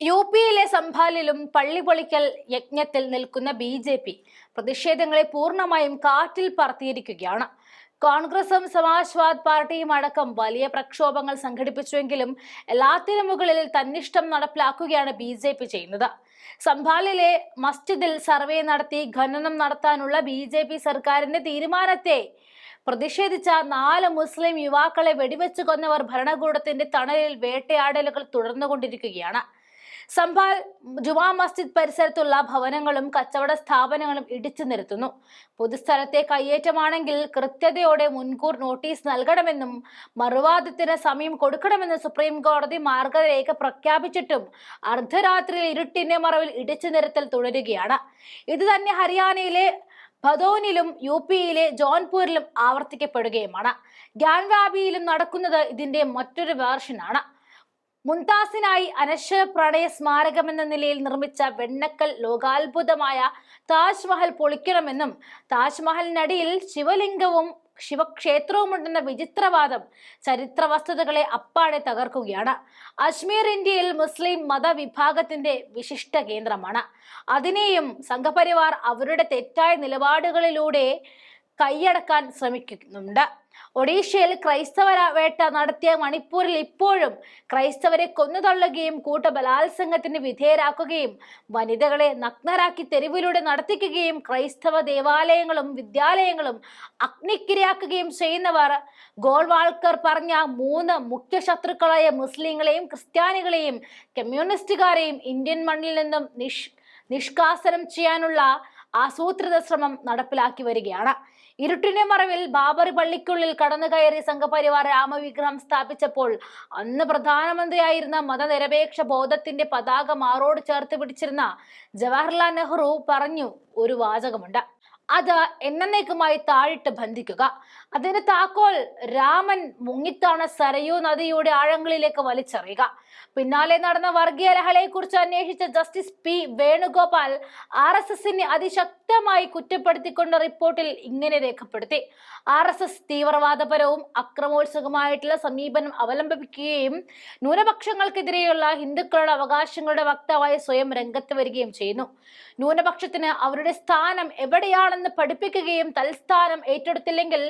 U പിയിലെ സംഭാലിലും പള്ളി പൊളിക്കൽ യജ്ഞത്തിൽ നിൽക്കുന്ന ബി ജെ പി പ്രതിഷേധങ്ങളെ പൂർണമായും കാറ്റിൽ പറത്തിയിരിക്കുകയാണ്. കോൺഗ്രസും സമാജ്വാദ് പാർട്ടിയും അടക്കം വലിയ പ്രക്ഷോഭങ്ങൾ സംഘടിപ്പിച്ചുവെങ്കിലും എല്ലാത്തിനും മുകളിൽ തന്നിഷ്ടം നടപ്പിലാക്കുകയാണ് ബി ജെ പി ചെയ്യുന്നത്. സംഭാലിലെ മസ്ജിദിൽ സർവേ നടത്തി ഖനനം നടത്താനുള്ള ബി ജെ പി സർക്കാരിന്റെ തീരുമാനത്തെ പ്രതിഷേധിച്ച നാല് മുസ്ലിം യുവാക്കളെ വെടിവെച്ചു കൊന്നവർ ഭരണകൂടത്തിന്റെ തണലിൽ വേട്ടയാടലുകൾ തുടർന്നുകൊണ്ടിരിക്കുകയാണ്. സംഭാൽ ജുമാ മസ്ജിദ് പരിസരത്തുള്ള ഭവനങ്ങളും കച്ചവട സ്ഥാപനങ്ങളും ഇടിച്ചു നിരത്തുന്നു. പൊതുസ്ഥലത്തെ കയ്യേറ്റമാണെങ്കിൽ കൃത്യതയോടെ മുൻകൂർ നോട്ടീസ് നൽകണമെന്നും മറുവാദത്തിന് സമയം കൊടുക്കണമെന്നും സുപ്രീം കോടതി മാർഗരേഖ പ്രഖ്യാപിച്ചിട്ടും അർദ്ധരാത്രിയിൽ ഇരുട്ടിന്റെ മറവിൽ ഇടിച്ചു നിരത്തൽ തുടരുകയാണ്. ഇത് തന്നെ ഹരിയാനയിലെ ഭദോനിലും യു പിയിലെ ജോൺപൂരിലും ആവർത്തിക്കപ്പെടുകയുമാണ്. ഗ്യാൻവാബിയിലും നടക്കുന്നത് ഇതിന്റെ മറ്റൊരു വേർഷനാണ്. മുംതാസിനായി അനശ്വര പ്രണയ സ്മാരകം എന്ന നിലയിൽ നിർമ്മിച്ച വെണ്ണക്കൽ ലോകാത്ഭുതമായ താജ്മഹൽ പൊളിക്കണമെന്നും താജ്മഹലിനടിയിൽ ശിവലിംഗവും ശിവക്ഷേത്രവും ഉണ്ടെന്ന വിചിത്രവാദം ചരിത്ര വസ്തുതകളെ അപ്പാടെ തകർക്കുകയാണ്. അജ്മീർ ഇന്ത്യയിൽ മുസ്ലിം മതവിഭാഗത്തിന്റെ വിശിഷ്ട കേന്ദ്രമാണ്. അതിനെയും സംഘപരിവാർ അവരുടെ തെറ്റായ നിലപാടുകളിലൂടെ കൈയടക്കാൻ ശ്രമിക്കുന്നുണ്ട്. ഒഡീഷയിൽ ക്രൈസ്തവ വേട്ട നടത്തിയ മണിപ്പൂരിൽ ഇപ്പോഴും ക്രൈസ്തവരെ കൊന്നുതള്ളുകയും കൂട്ടബലാത്സംഗത്തിന് വിധേയരാക്കുകയും വനിതകളെ നഗ്നരാക്കി തെരുവിലൂടെ നടത്തിക്കുകയും ക്രൈസ്തവ ദേവാലയങ്ങളും വിദ്യാലയങ്ങളും അഗ്നിക്കിരയാക്കുകയും ചെയ്യുന്നവർ. ഗോൾവാൾക്കർ പറഞ്ഞ മൂന്ന് മുഖ്യ ശത്രുക്കളായ മുസ്ലിങ്ങളെയും ക്രിസ്ത്യാനികളെയും കമ്മ്യൂണിസ്റ്റുകാരെയും ഇന്ത്യൻ മണ്ണിൽ നിന്നും നിഷ് നിഷ്കാസനം ചെയ്യാനുള്ള ആസൂത്രിത ശ്രമം നടപ്പിലാക്കി വരികയാണ്. ഇരുട്ടിനെ മറവിൽ ബാബറി പള്ളിക്കുള്ളിൽ കടന്നു കയറി സംഘപരിവാർ രാമവിഗ്രഹം സ്ഥാപിച്ചപ്പോൾ അന്ന് പ്രധാനമന്ത്രിയായിരുന്ന മതനിരപേക്ഷ ബോധത്തിന്റെ പതാക മാറോട് ചേർത്ത് പിടിച്ചിരുന്ന ജവഹർലാൽ നെഹ്റു പറഞ്ഞു ഒരു വാചകമുണ്ട്. അത് എന്നേക്കുമായി താഴിട്ട് ബന്ധിക്കുക. അതിന് താക്കോൽ രാമൻ മുങ്ങിത്താണ് സരയൂ നദിയുടെ ആഴങ്ങളിലേക്ക് വലിച്ചെറിയുക. പിന്നാലെ നടന്ന വർഗീയ ലഹളയെ കുറിച്ച് അന്വേഷിച്ച justice P Venugopal R S എസിനെ അതിശക്തമായി കുറ്റപ്പെടുത്തിക്കൊണ്ട് റിപ്പോർട്ടിൽ ഇങ്ങനെ രേഖപ്പെടുത്തി. ആർ എസ് എസ് തീവ്രവാദപരവും അക്രമോത്സുകമായിട്ടുള്ള സമീപനം അവലംബിക്കുകയും ന്യൂനപക്ഷങ്ങൾക്കെതിരെയുള്ള ഹിന്ദുക്കളുടെ അവകാശങ്ങളുടെ വക്താവായി സ്വയം രംഗത്ത് വരികയും ചെയ്യുന്നു. ന്യൂനപക്ഷത്തിന് അവരുടെ സ്ഥാനം എവിടെയാണെന്ന് പഠിപ്പിക്കുകയും തൽസ്ഥാനം ഏറ്റെടുത്തില്ലെങ്കിൽ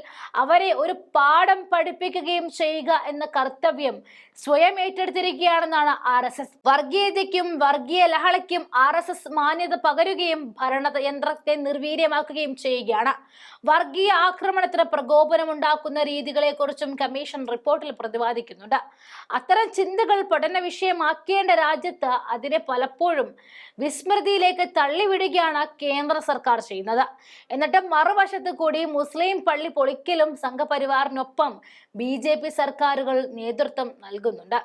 അവരെ ഒരു പാഠം പഠിപ്പിക്കുകയും ചെയ്യുക എന്ന കർത്തവ്യം സ്വയം ഏറ്റെടുത്തിരിക്കുകയാണെന്നാണ് ആർ എസ് എസ്. വർഗീയതയ്ക്കും വർഗീയ ലഹളയ്ക്കും ആർ എസ് എസ് മാന്യത പകരുകയും ഭരണയന്ത്രത്തെ നിർവീര്യമാക്കുകയും ചെയ്യുകയാണ്. വർഗീയ ആക്രമണത്തിന് പ്രകോപനമുണ്ടാക്കുന്ന രീതികളെ കുറിച്ചും കമ്മീഷൻ റിപ്പോർട്ടിൽ പ്രതിപാദിക്കുന്നുണ്ട്. അത്തരം ചിന്തകൾ പഠന വിഷയമാക്കേണ്ട രാജ്യത്ത് അതിനെ പലപ്പോഴും വിസ്മൃതിയിലേക്ക് തള്ളിവിടുകയാണ് കേന്ദ്ര സർക്കാർ ചെയ്യുന്നത്. എന്നിട്ട് മറുവശത്ത് കൂടി മുസ്ലിം പള്ളി പൊളിക്കലും സംഘപരിവാറിനൊപ്പം ബി സർക്കാരുകൾ നേതൃത്വം നൽകുന്നുണ്ട്.